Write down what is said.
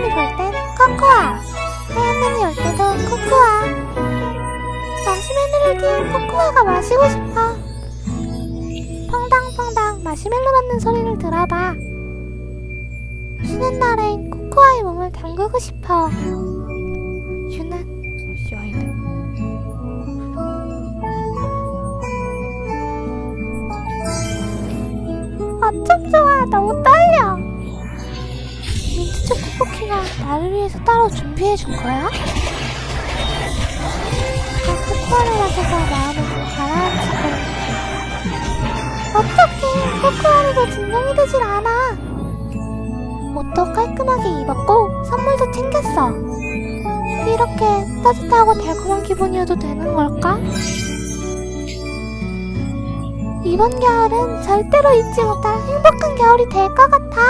코코아. 하얀 눈이 올 때도 코코아. 마시멜로를 낀 코코아가 마시고 싶어. 펑당펑당 마시멜로 넣는 소리를 들어봐. 쉬는 날엔 코코아의 몸을 담그고 싶어. 쉬는 쉬어있는 어쩜 좋아. 너무 민트 쿠키가 나를 위해서 따로 준비해 준 거야? 아까 코코아를 마셔서 마음이 좀 가라앉히고. 어떡해. 코코아리도 진정이 되질 않아. 옷도 깔끔하게 입었고 선물도 챙겼어. 이렇게 따뜻하고 달콤한 기분이어도 되는 걸까? 이번 겨울은 절대로 잊지 못할 행복한 겨울이 될 것 같아